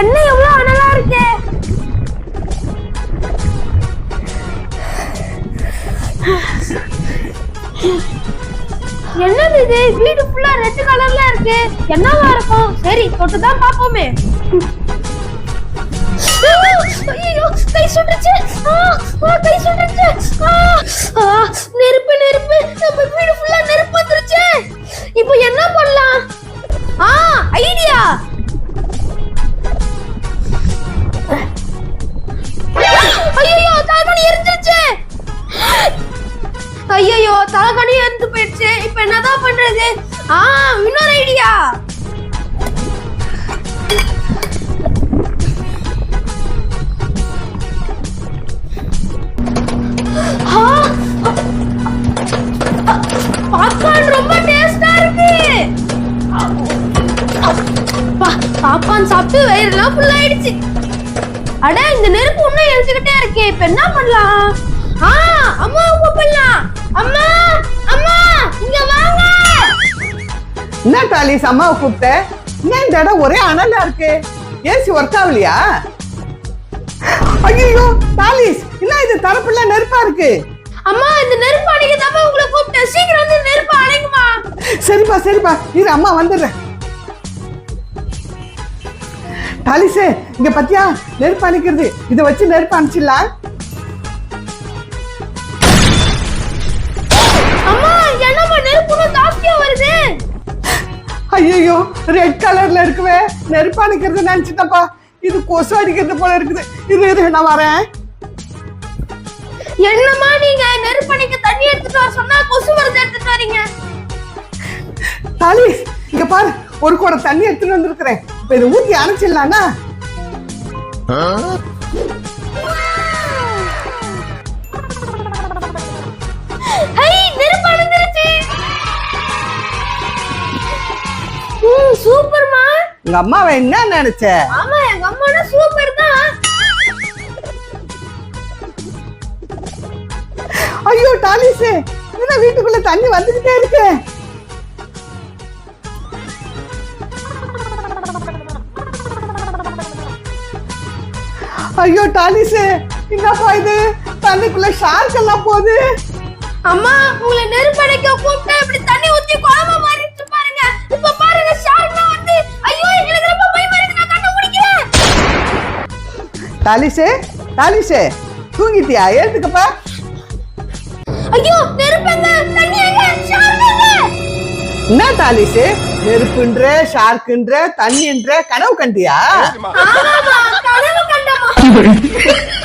என்ன எவ்வளவு அனலா இருக்கு? என்னது இது? வீடு ஃபுல்லா ரெட் கலர்ல இருக்கு. என்னவா இருக்கும்? சரி தொட்டு தான் பாப்போமே ஐயோ கை சுட்டுச்சு கை நெருப்பு நெருப்பு. நம்ம வீடு ஃபுல்லா நெருப்பு வந்துருச்சு. இப்போ என்ன பண்ணலாம்? ஆ ஐடியா பாப்கார்ன் சாப்பிட்டு வயிறெல்லாம் ஃபுல் ஆயிடுச்சு. அட இந்த நெருப்பு இன்னும் எரிச்சுக்கிட்டே இருக்கே இப்ப என்ன பண்ணலாம்? ஆ அம்மா கூப்பிடலாம் அம்மா அம்மா இங்க வாங்க. என்ன டாலிஸ் அம்மாவை கூப்பிட்ட? என்ன இந்த இடம் ஒரே அனலா இருக்கு? ஏசி ஒர்க் ஆகலையா? ஐயோ டாலிஸ் என்ன இது தரப்புல நெருப்பா இருக்கு? அம்மா இந்த நெருப்பு அணைக்க தான் உங்களை கூப்பிட்டேன். சீக்கிரம் வந்து நெருப்பு அணைக்குமா சரிப்பா சரிப்பா இரு அம்மா வந்துடுறேன். டாலிஸே இங்க பத்தியா? நெருப்பு அணைக்கிறது. இதை வச்சு நெருப்பு அணைச்சிடலாம் ஐயோ ரெட் கலர்ல இருக்குவே நெருப்பு அணைக்கிறது நினைச்சிட்டப்பா. இது கொசு அடிக்கிறது போல இருக்குது. இரு இரு நான் வரேன். என்னம்மா நீங்க? நெருப்பு அணைக்க தண்ணி எடுத்துட்டு வர சொன்னா கொசு வருது எடுத்துட்டு வரீங்க. டாலிஸ் இங்க பாரு. ஒரு குடம் தண்ணி எடுத்துட்டு வந்திருக்கிறேன். இப்ப இதை ஊத்தி ம் சூப்பர்மா. உங்க அம்மாவை என்ன நினைச்ச? ஆமா எங்க அம்மானா சூப்பர் தான். ஐயோ டாலிஸ் என்ன வீட்டுக்குள்ள தண்ணி வந்துகிட்டே இருக்கு? ஐயோ டாலிஸ் என்னப்பா இது? தண்ணிக்குள்ள ஷார்க் எல்லாம் போகுது. அம்மா உங்களை நெருப்பு அணைக்க கூப்பிட்டு இப்படி தண்ணி ஊத்தி குழம்பு மாறிட்டு பாருங்க இப்ப பாருங்க ஷார்க்னா வந்து ஐயோ எனக்கு ரொம்ப பயமா இருக்கு நான் கண்ணை முடிக்கிறேன் டாலிஸே டாலிஸே தூங்கிட்டியா? ஏத்துக்கப்பா ஐயோ நெருப்புங்க தண்ணி எங்க? ஷார்க் எங்க? என்ன டாலிஸு நெருப்புன்ற ஷார்க்குன்ற தண்ணின்ற கனவு கண்டியா? ஆமாமா கனவு கண்டமா